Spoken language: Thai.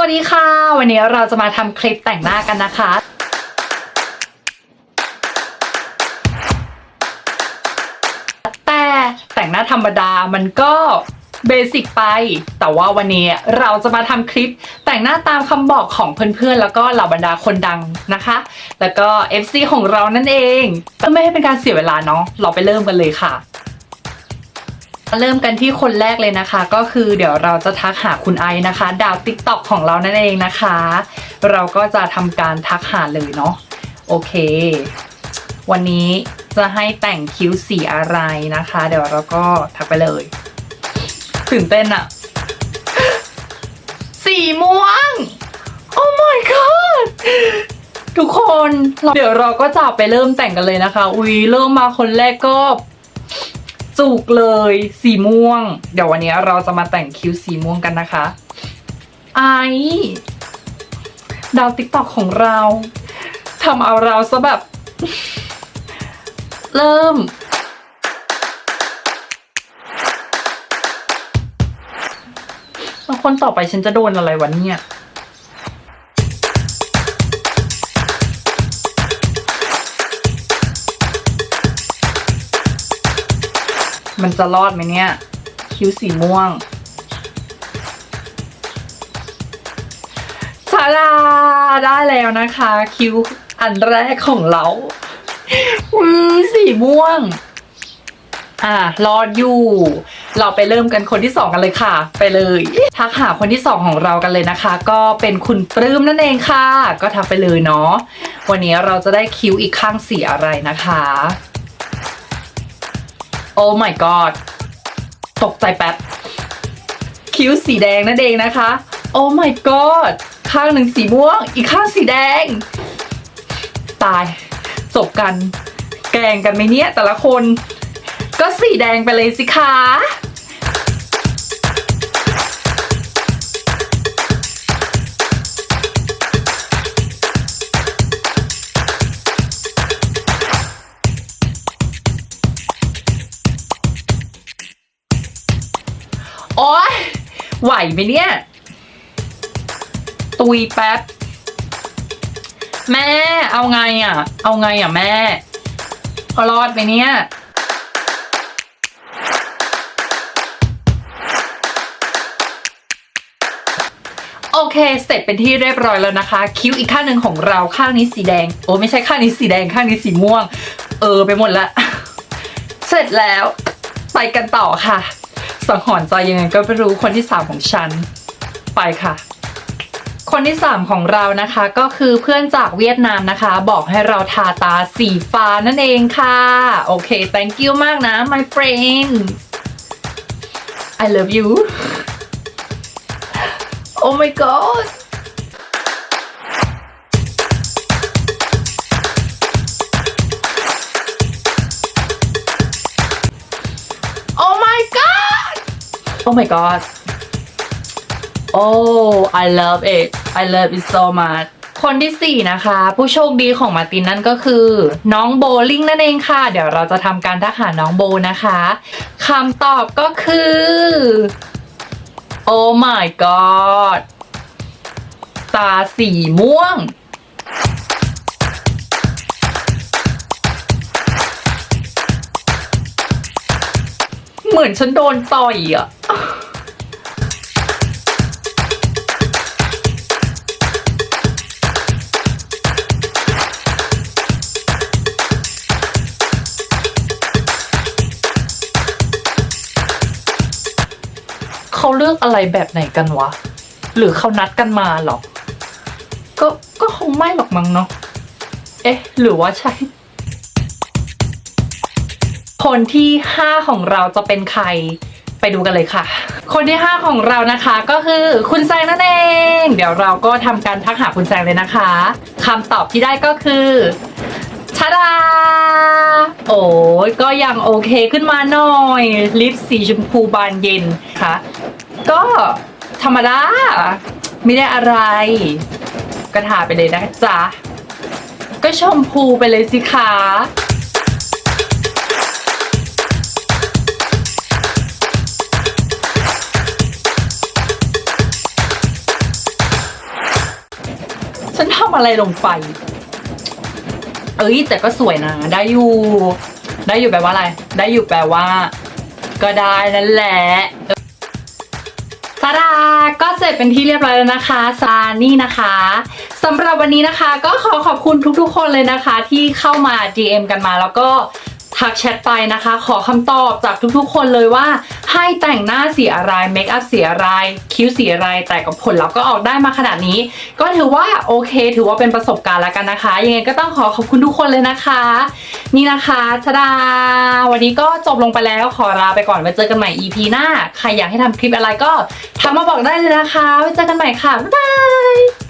วัสดีค่ะ วันนี้เราจะมาทำคลิปแต่งหน้ากันนะคะแต่แต่งหน้าธรรมดามันก็เบสิกไป แต่ว่าวันนี้เราจะมาทำคลิปแต่งหน้าตามคำบอกของเพื่อนๆ แล้วก็เหล่าบรรดาคนดังนะคะ แล้วก็ FC ของเรานั่นเองเพื่อไม่ให้เป็นการเสียเวลาเนาะเราไปเริ่มกันเลยค่ะ เริ่มกันที่คนแรกเลยนะคะ ก็คือเดี๋ยวเราจะทักหาคุณไอนะคะ ดาวติ๊กต็อกของเรานั่นเองนะคะ เราก็จะทำการทักหาเลยเนาะโอเค วันนี้จะให้แต่งคิ้วสีอะไรนะคะ เดี๋ยวเราก็ทักไปเลยตื่นเต้นอะสีม่วง โอ้ my god ทุกคน เดี๋ยวเราก็จะไปเริ่มแต่งกันเลยนะคะ อุ้ยเริ่มมาคนแรกก็ จุกเลยสีม่วง เดี๋ยววันนี้เราจะมาแต่งคิ้วสีม่วงกันนะคะ ไอดาวติ๊กตอกของเราทำเอาเราซะแบบ เริ่ม แล้วคนต่อไปฉันจะโดนอะไรวะเนี่ย มันจะรอดไหมเนี่ย คิ้วสีม่วงชาดาได้แล้วนะคะ คิ้วอันแรกของเราอือสีม่วง อ่ารอดอยู่ เราไปเริ่มกันคนที่สองกันเลยค่ะ ไปเลยทักหาคนที่สองของเรากันเลยนะคะ ก็เป็นคุณปลื้มนั่นเองค่ะ ก็ทักไปเลยเนาะวันนี้เราจะได้คิ้วอีกข้างสีอะไรนะคะ โอ้ my god ตกใจแป๊บ คิ้วสีแดงนั่นเองนะคะ โอ้ my god ข้างหนึ่งสีม่วง อีกข้างสีแดง ตาย จบกัน แกงกันไหมเนี่ย แต่ละคน ก็สีแดงไปเลยสิคะ โอ๊ยไหวไหมเนี่ย ตุยแป๊บ แม่ เอาไงอะ เอาไงอะแม่เอารอดไหมเนี่ยโอเค เสร็จเป็นที่เรียบร้อยแล้วนะคะ คิ้วอีกข้างหนึ่งของเราข้างนี้สีแดง โอ้ไม่ใช่ข้างนี้สีแดงข้างนี้สีม่วง เออไปหมดละ เสร็จแล้ว ไปกันต่อค่ะ สังหรณ์ใจยังไงก็ไม่รู้คนที่สามของฉัน ไปค่ะ คนที่สามของเรานะคะ ก็คือเพื่อนจากเวียดนามนะคะ บอกให้เราทาตาสีฟ้านั่นเองค่ะ โอเค thank you มากนะ my friend I love you oh my god oh my god Oh I love it I love it so much คนที่สี่นะคะ ผู้โชคดีของมาร์ตินนั่นก็คือ น้องโบลิ่งนั่นเองค่ะ เดี๋ยวเราจะทำการทักหาน้องโบนะคะคำตอบก็คือ Oh my god ตาสีม่วง เหมือนฉันโดนต่อยอะเขาเลือกอะไรแบบไหนกันวะ หรือเขานัดกันมาหรอ ก็ ก็คงไม่หรอกมั้งเนาะ เอ๊ะ หรือว่าใช่ คนที่ห้าของเราจะเป็นใครไปดูกันเลยค่ะ คนที่ห้าของเรานะคะก็คือคุณแซงนั่นเอง เดี๋ยวเราก็ทำการทักหาคุณแซงเลยนะคะคำตอบที่ได้ก็คือชาดา โอ้ยก็ยังโอเคขึ้นมาหน่อย ลิปสีชมพูบานเย็นค่ะ ก็ธรรมดาไม่ได้อะไร ก็ทาไปเลยนะจ๊ะ ก็ชมพูไปเลยสิคะ อะไรลงไป เอ้ยแต่ก็สวยนะ ได้อยู่ ได้อยู่แปลว่าอะไร ได้อยู่แปลว่า ก็ได้นั่นแหละตาดาก็เสร็จเป็นที่เรียบร้อยแล้วนะคะซานี่นะคะสำหรับวันนี้นะคะ ก็ขอขอบคุณทุกๆ คนเลยนะคะ ที่เข้ามา DM กันมาแล้วก็ ทักแชทไปนะคะ ขอคำตอบจากทุกๆ คนเลยว่าให้แต่งหน้าสีอะไรเมคอัพสีอะไรคิ้วสีอะไรแต่กับผลลัพธ์ก็ออกได้มาขนาดนี้ ก็ถือว่าโอเค ถือว่าเป็นประสบการณ์แล้วกันนะคะ ยังไงก็ต้องขอขอบคุณทุกคนเลยนะคะ นี่นะคะชดา วันนี้ก็จบลงไปแล้วขอลาไปก่อนไว้เจอกันใหม่ EP หน้า ใครอยากให้ทำคลิปอะไรก็ทักมาบอกได้เลยนะคะไว้เจอกันใหม่ค่ะบ๊ายบาย